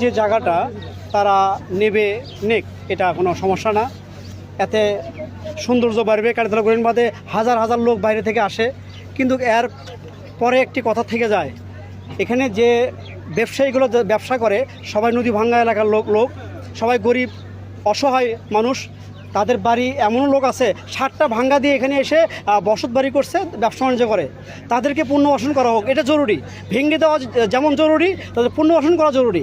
যে জায়গাটা তারা নেবে নেক, এটা কোনো সমস্যা না। এতে সৌন্দর্য বাড়বে কালীতলা গোরেন বাদে হাজার হাজার লোক বাইরে থেকে আসে। কিন্তু এর পরে একটি কথা থেকে যায়, এখানে যে ব্যবসায়ীগুলো ব্যবসা করে, সবাই নদী ভাঙ্গা এলাকার লোক লোক, সবাই গরিব, অসহায় মানুষ, তাদের বাড়ি এমনও লোক আছে, ষাটটা ভাঙ্গা দিয়ে এখানে এসে বসত বাড়ি করছে, ব্যবসা বাণিজ্য করে। তাদেরকে পুনর্বাসন করা হোক, এটা জরুরি। ভেঙে দেওয়া যেমন জরুরি, তাদের পুনর্বাসন করা জরুরি।